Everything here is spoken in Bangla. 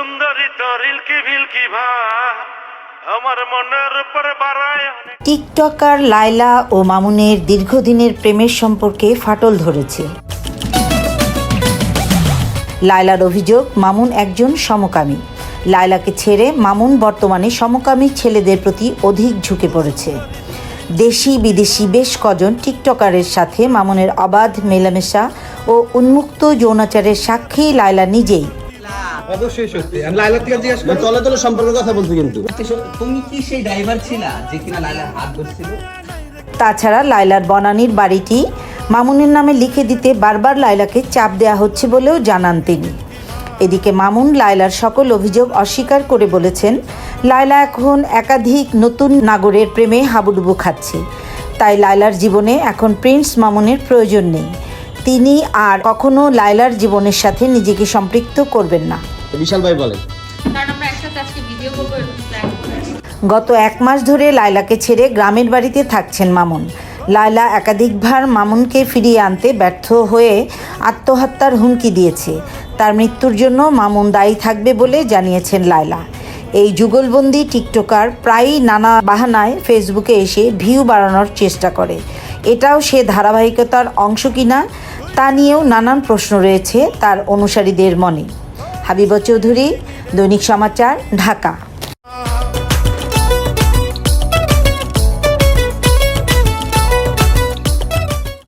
ইলকি ভিলকি আমার মনের উপর বাড়ায় টিকটকার লায়লা ও মামুনের দীর্ঘদিনের প্রেমের সম্পর্কে ফাটল ধরেছে। লায়লার অভিযোগ, মামুন একজন সমকামী। লায়লাকে ছেড়ে মামুন বর্তমানে সমকামী ছেলেদের প্রতি অধিক ঝুঁকে পড়েছে। দেশি বিদেশি বেশ কজন টিকটকারের সাথে মামুনের অবাধ মেলামেশা ও উন্মুক্ত যৌনাচারের সাক্ষী লায়লা নিজেই অবশ্যই সত্যি। আমি লাইলার থেকে জিজ্ঞাসা করি। তলে তলে সম্পর্কের কথা বলছি কিন্তু। তুমি কি সেই ড্রাইভার ছিলা যে কিনা লাইলার হাত ধরছিল? তাছাড়া লায়লার বনানীর বাড়িটি মামুনের নামে লিখে দিতে বারবার লায়লাকে চাপ দেওয়া হচ্ছে বলেও জানান তিনি। এদিকে মামুন লায়লার সকল অভিযোগ অস্বীকার করে বলেছেন লায়লা এখন একাধিক নতুন নাগরের প্রেমে হাবুডুবু খাচ্ছে। তাই লায়লার জীবনে এখন প্রিন্স মামুনের প্রয়োজন নেই। তিনি আর কখনো লায়লার জীবনের সাথে নিজেকে সম্পৃক্ত করবেন না। বিশাল ভাই বলে কারণ আমরা একসাথে আজকে ভিডিও করব প্ল্যান গত এক মাস ধরে লায়লাকে ছেড়ে গ্রামের বাড়িতে থাকছেন মামুন। লায়লা একাধিকবার মামুনকে ফিরিয়ে আনতে ব্যর্থ হয়ে আত্মহত্যার হুমকি দিয়েছে। তার মৃত্যুর জন্য মামুন দায়ী থাকবে বলে জানিয়েছেন লায়লা। এই যুগলবন্দি টিকটকার প্রায়ই নানা বাহানায় ফেসবুকে এসে ভিউ বাড়ানোর চেষ্টা করে। এটাও সে ধারাবাহিকতার অংশ কিনা তা নিয়েও নানান প্রশ্ন রয়েছে তার অনুসারীদের মনে। হাবিবা চৌধুরী দৈনিক সমাচার ঢাকা।